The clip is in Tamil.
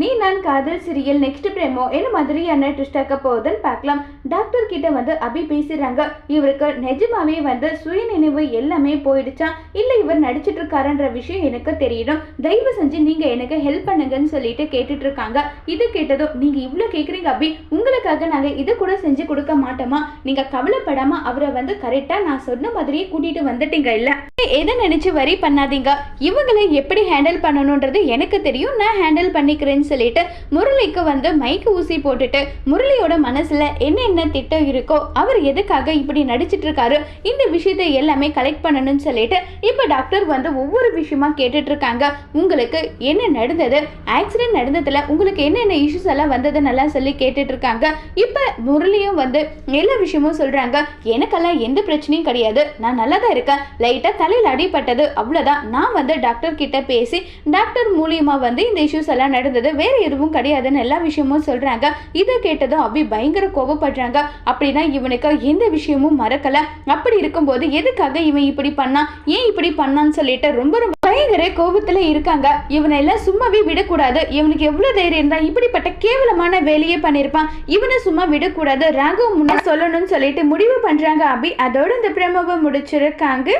நீ நான் காதல் சிறியல் நெக்ஸ்ட் பிரேமோ என்ன மாதிரியான ட்விஸ்ட் ஆக்க போகுதுன்னு பார்க்கலாம். டாக்டர் கிட்ட வந்து அபி பேசிடுறாங்க. இவருக்கு நிஜமாவே வந்து சுயநினைவு எல்லாமே போயிடுச்சா? இல்லை இவர் நடிச்சிட்டு இருக்காருன்ற விஷயம் எனக்கு தெரியணும் தயவு செஞ்சு நீங்க எனக்கு ஹெல்ப் பண்ணுங்கன்னு சொல்லிட்டு கேட்டுட்டு இருக்காங்க இது கேட்டதும் நீங்க இவ்வளோ கேட்குறீங்க அபி. உங்களுக்காக நாங்க இது கூட செஞ்சு கொடுக்க மாட்டோமா? நீங்க கவலைப்படாம அவரை வந்து கரெக்டா நான் சொன்ன மாதிரியே கூட்டிட்டு வந்துட்டீங்க இல்ல? எதை நினைச்சு வரி பண்ணாதீங்க. இவங்களை எப்படி ஹேண்டில் பண்ணணுன்றது எனக்கு தெரியும். நான் ஹேண்டில் பண்ணிக்கிறேன்னு சொல்லிட்டு முரளிக்கு வந்து மைக்கு ஊசி போட்டுட்டு முரளியோட மனசுல என்னென்ன திட்டம் இருக்கோ அவர் எதுக்காக இப்படி நடிச்சிட்டு இருக்காரு இந்த விஷயத்தை எல்லாமே கலெக்ட் பண்ணணும்னு சொல்லிட்டு இப்போ டாக்டர் வந்து ஒவ்வொரு விஷயமா கேட்டுட்டு இருக்காங்க உங்களுக்கு என்ன நடந்தது? ஆக்சிடென்ட் நடந்ததுல உங்களுக்கு என்னென்ன இஷ்யூஸ் எல்லாம் வந்தது நல்லா சொல்லி கேட்டுட்டு இருக்காங்க இப்போ முரளியும் வந்து எல்லா விஷயமும் சொல்றாங்க. எனக்கெல்லாம் எந்த பிரச்சனையும் கிடையாது. நான் நல்லா தான் இருக்கேன் லைட்டாக தலையில் அடிபட்டது. அவ்வளோதான் நான் வந்து டாக்டர் கிட்ட பேசி டாக்டர் மூலியமா வந்து இந்த இஷ்யூஸ் எல்லாம் நடந்தது. வேற எதுவும் கிடையாதுன்னு எல்லா விஷயமும் சொல்றாங்க. இதை கேட்டதும் அப்படி பயங்கர கோபப்படுறாங்க கோவப்படுறாங்க அப்படின்னா இவனுக்கு எந்த விஷயமும் மறக்கல. அப்படி இருக்கும்போது எதுக்காக இவன் இப்படி பண்ணான் ஏன் இப்படி பண்ணான்னு சொல்லிட்டு ரொம்ப ரொம்ப பயங்கர கோபத்துல இருக்காங்க. இவனை எல்லாம் சும்மாவே விடக்கூடாது. இவனுக்கு எவ்வளவு தைரியம் இருந்தா இப்படிப்பட்ட கேவலமான வேலையே பண்ணிருப்பான். இவனை சும்மா விடக்கூடாது. ராகவ் முன்னே சொல்லணும்னு சொல்லிட்டு முடிவு பண்றாங்க அபி. அதோட இந்த பிரமவை முடிச்சிருக்காங்க.